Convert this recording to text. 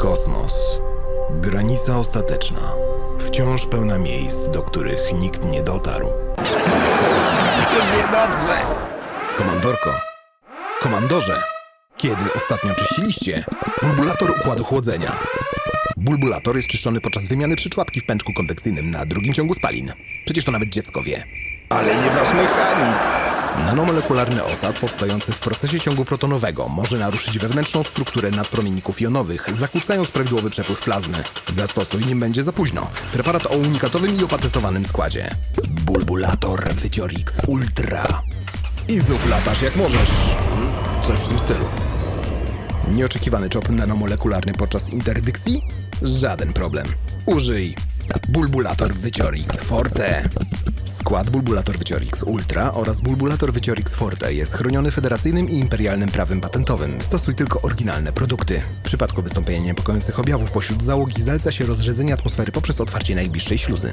Kosmos. Granica ostateczna. Wciąż pełna miejsc, do których nikt nie dotarł. Przecież nie dotrze! Komandorko. Komandorze. Kiedy ostatnio czyściliście? Bulbulator układu chłodzenia. Bulbulator jest czyszczony podczas wymiany przyczłapki w pęczku konwekcyjnym na drugim ciągu spalin. Przecież to nawet dziecko wie. Ale nie wasz mechanik! Nanomolekularny osad powstający w procesie ciągu protonowego może naruszyć wewnętrzną strukturę nadpromienników jonowych, zakłócając prawidłowy przepływ plazmy. Zastosuj, nim będzie za późno. Preparat o unikatowym i opatentowanym składzie. Bulbulator Wyciorix Ultra. I znów latasz jak możesz. Coś w tym stylu. Nieoczekiwany czop nanomolekularny podczas interdykcji? Żaden problem. Użyj Bulbulator Wyciorix Forte. Skład Bulbulator Wyciorix Ultra oraz Bulbulator Wyciorix Forte jest chroniony federacyjnym i imperialnym prawem patentowym. Stosuj tylko oryginalne produkty. W przypadku wystąpienia niepokojących objawów pośród załogi zaleca się rozrzedzenie atmosfery poprzez otwarcie najbliższej śluzy.